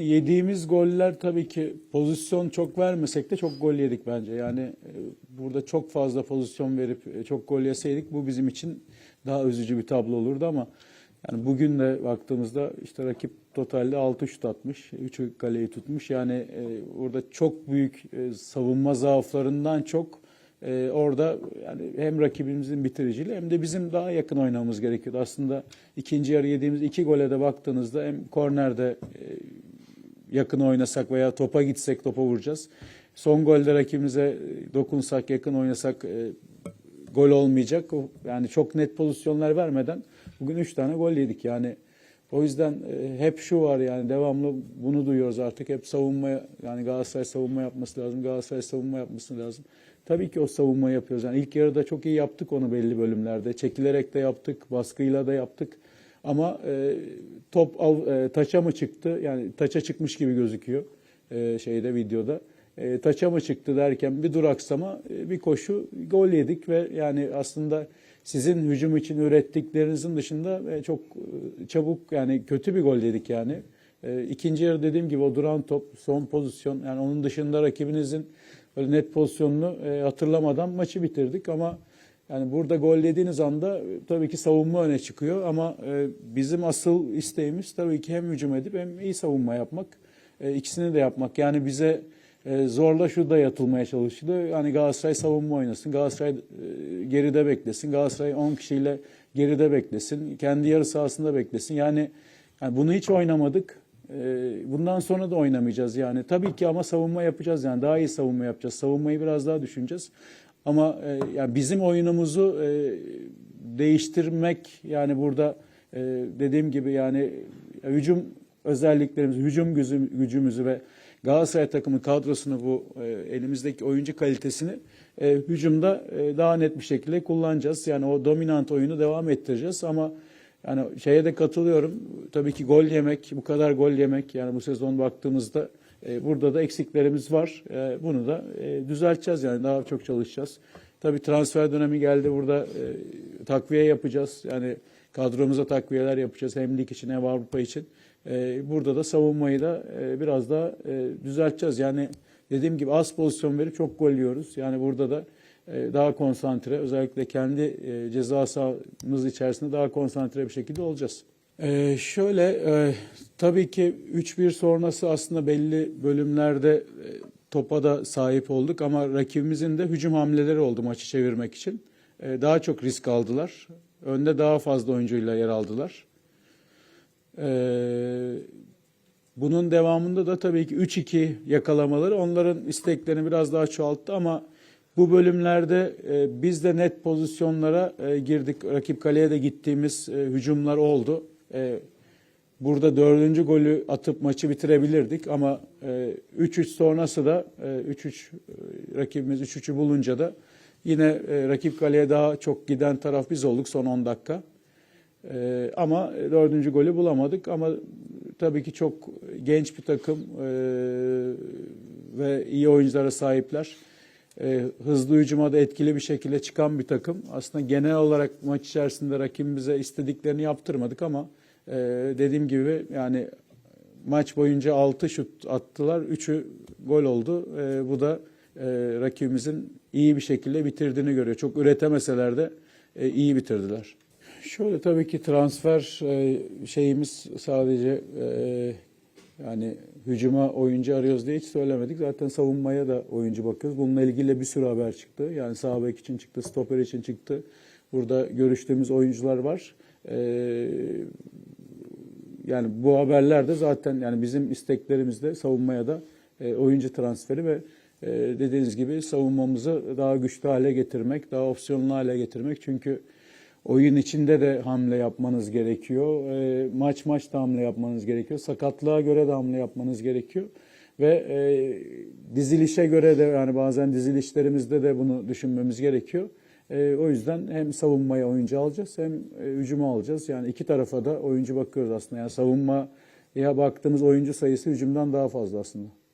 Yani yediğimiz goller tabii ki pozisyon çok vermesek de çok gol yedik bence. Yani e, burada çok fazla pozisyon verip e, çok gol yeseydik bu bizim için daha üzücü bir tablo olurdu ama yani bugün de baktığımızda işte rakip totalde 6 şut atmış, 3'ü kaleyi tutmuş. Yani e, orada çok büyük e, savunma zaaflarından çok e, orada yani hem rakibimizin bitiriciliği hem de bizim daha yakın oynamamız gerekiyordu. Aslında ikinci yarı yediğimiz iki gole de baktığınızda hem kornerde e, yakın oynasak veya topa gitsek topa vuracağız. Son golde rakibimize dokunsak, yakın oynasak e, gol olmayacak. Yani çok net pozisyonlar vermeden bugün 3 tane gol yedik. Yani o yüzden e, hep şu var yani devamlı bunu duyuyoruz artık. Hep savunma yani Galatasaray savunma yapması lazım. Galatasaray savunma yapması lazım. Tabii ki o savunma yapıyoruz. Yani ilk yarıda çok iyi yaptık onu belli bölümlerde. Çekilerek de yaptık, baskıyla da yaptık. Ama e, top av, e, taça mı çıktı? Yani taça çıkmış gibi gözüküyor e, şeyde videoda. E, taça mı çıktı derken bir duraksama, e, bir koşu, gol yedik ve yani aslında sizin hücum için ürettiklerinizin dışında e, çok e, çabuk yani kötü bir gol yedik yani. E, ikinci yarı dediğim gibi o duran top, son pozisyon yani onun dışında rakibinizin öyle net pozisyonunu e, hatırlamadan maçı bitirdik ama yani burada gol yediğiniz anda e, tabii ki savunma öne çıkıyor ama e, bizim asıl isteğimiz tabii ki hem hücum edip hem iyi savunma yapmak. E, ikisini de yapmak. Yani bize zorla şu da yatılmaya çalışıldı. Yani Galatasaray savunma oynasın, Galatasaray geride beklesin, Galatasaray 10 kişiyle geride beklesin, kendi yarı sahasında beklesin. Yani, yani bunu hiç oynamadık. Bundan sonra da oynamayacağız yani. Tabii ki ama savunma yapacağız yani daha iyi savunma yapacağız. Savunmayı biraz daha düşüneceğiz. Ama e, yani bizim oyunumuzu e, değiştirmek yani burada e, dediğim gibi yani hücum özelliklerimizi, hücum gücü- gücümüzü ve Galatasaray takımı kadrosunu bu e, elimizdeki oyuncu kalitesini e, hücumda e, daha net bir şekilde kullanacağız. Yani o dominant oyunu devam ettireceğiz ama yani şeye de katılıyorum. Tabii ki gol yemek, bu kadar gol yemek yani bu sezon baktığımızda burada da eksiklerimiz var. E, bunu da e, düzelteceğiz yani daha çok çalışacağız. Tabii transfer dönemi geldi burada e, takviye yapacağız. Yani kadromuza takviyeler yapacağız hem lig için hem Avrupa için. E, burada da savunmayı da e, biraz daha e, düzelteceğiz. Yani dediğim gibi az pozisyon verip çok gol yiyoruz. Yani burada da e, daha konsantre özellikle kendi e, ceza sahamız içerisinde daha konsantre bir şekilde olacağız. E, şöyle e, tabii ki 3-1 sonrası aslında belli bölümlerde e, topa da sahip olduk ama rakibimizin de hücum hamleleri oldu maçı çevirmek için. E, daha çok risk aldılar. Önde daha fazla oyuncuyla yer aldılar. Ee, bunun devamında da tabii ki 3-2 yakalamaları onların isteklerini biraz daha çoğalttı ama bu bölümlerde e, biz de net pozisyonlara e, girdik. Rakip kaleye de gittiğimiz e, hücumlar oldu. E, burada dördüncü golü atıp maçı bitirebilirdik ama e, 3-3 sonrası da e, 3-3 e, rakibimiz 3-3'ü bulunca da yine e, rakip kaleye daha çok giden taraf biz olduk son 10 dakika. Ee, ama dördüncü golü bulamadık ama tabii ki çok genç bir takım ee, ve iyi oyunculara sahipler. Ee, hızlı hücuma da etkili bir şekilde çıkan bir takım. Aslında genel olarak maç içerisinde rakibimize istediklerini yaptırmadık ama ee, dediğim gibi yani maç boyunca 6 şut attılar. 3'ü gol oldu. Ee, bu da ee, rakibimizin iyi bir şekilde bitirdiğini görüyor. Çok üretemeseler de e, iyi bitirdiler. Şöyle tabii ki transfer e, şeyimiz sadece e, yani hücuma oyuncu arıyoruz diye hiç söylemedik. Zaten savunmaya da oyuncu bakıyoruz. Bununla ilgili bir sürü haber çıktı. Yani sağ bek için çıktı, stoper için çıktı. Burada görüştüğümüz oyuncular var. E, yani bu haberler de zaten yani bizim isteklerimizde savunmaya da e, oyuncu transferi ve e, dediğiniz gibi savunmamızı daha güçlü hale getirmek, daha opsiyonlu hale getirmek. Çünkü oyun içinde de hamle yapmanız gerekiyor. E, maç maç da hamle yapmanız gerekiyor. Sakatlığa göre de hamle yapmanız gerekiyor. Ve e, dizilişe göre de yani bazen dizilişlerimizde de bunu düşünmemiz gerekiyor. E, o yüzden hem savunmaya oyuncu alacağız hem e, hücuma alacağız. Yani iki tarafa da oyuncu bakıyoruz aslında. Yani savunmaya baktığımız oyuncu sayısı hücumdan daha fazla aslında.